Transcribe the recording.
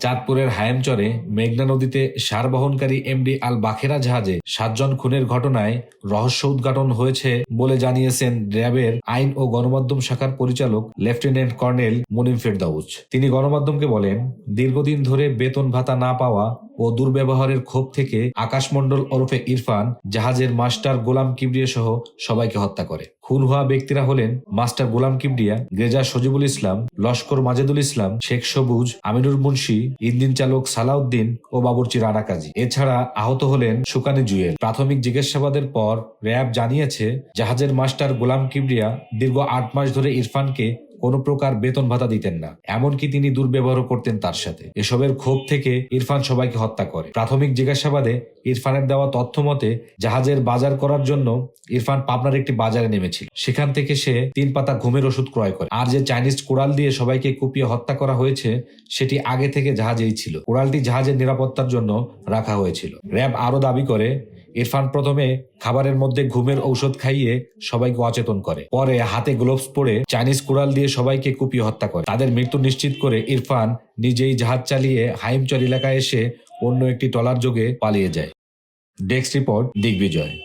চাঁদপুরের হায়েমচরে মেঘনা নদীতে সার বহনকারী এমডি আল বাখেরা জাহাজে সাতজন খুনের ঘটনায় রহস্য উদ্ঘাটন হয়েছে বলে জানিয়েছেন র্যাবের আইন ও গণমাধ্যম শাখার পরিচালক লেফটেন্যান্ট কর্নেল মুনিম ফেরদাউজ তিনি গণমাধ্যমকে বলেন, দীর্ঘদিন ধরে বেতন ভাতা না পাওয়া ও দুর্ব্যবহারের ক্ষোভ থেকে আকাশমণ্ডল ওরফে ইরফান, জাহাজের মাস্টার গোলাম কিবরিয়া সহ সবাইকে হত্যা করে। খুন হওয়া ব্যক্তিরা হলেন মাস্টার গোলাম কিবরিয়া, গ্রেজা সজিবুল ইসলাম, লস্কর মাজেদুল ইসলাম, শেখ সবুজ, আমিনুর মুন্সি, ইঞ্জিন চালক সালাউদ্দিন ও বাবুর্চি রানা কাজী এছাড়া আহত হলেন সুকানি জুয়েল। প্রাথমিক জিজ্ঞাসাবাদের পর র্যাব জানিয়েছে, জাহাজের মাস্টার গোলাম কিবরিয়া দীর্ঘ আট মাস ধরে ইরফানকে কোনো প্রকার বেতন ভাতা দিতেন না। এমনকি তিনি দুর্ব্যবহার করতেন তার সাথে। এসবের ক্ষোভ থেকে ইরফান সবাইকে হত্যা করে। প্রাথমিক জিজ্ঞাসাবাদে ইরফানের দেওয়া তথ্য মতে, জাহাজের বাজার করার জন্য ইরফান পাবনার একটি বাজারে নেমেছিল। সেখান থেকে সে তিন পাতা ঘুমের ওষুধ ক্রয় করে। আর যে চাইনিজ কোড়াল দিয়ে সবাইকে কুপিয়ে হত্যা করা হয়েছে, সেটি আগে থেকে জাহাজেই ছিল। কোড়ালটি জাহাজের নিরাপত্তার জন্য রাখা হয়েছিল। র্যাব আরও দাবি করে ইরফান প্রথমে খাবারের মধ্যে ঘুমের ঔষধ খাইয়ে সবাইকে অচেতন করে। পরে হাতে গ্লোভস পরে চাইনিজ কুড়াল দিয়ে সবাইকে কুপিয়ে হত্যা করে। তাদের মৃত্যু নিশ্চিত করে ইরফান নিজেই জাহাজ চালিয়ে হাইমচর এলাকায় এসে অন্য একটি টলার যোগে পালিয়ে যায়। Desk report Digvijay.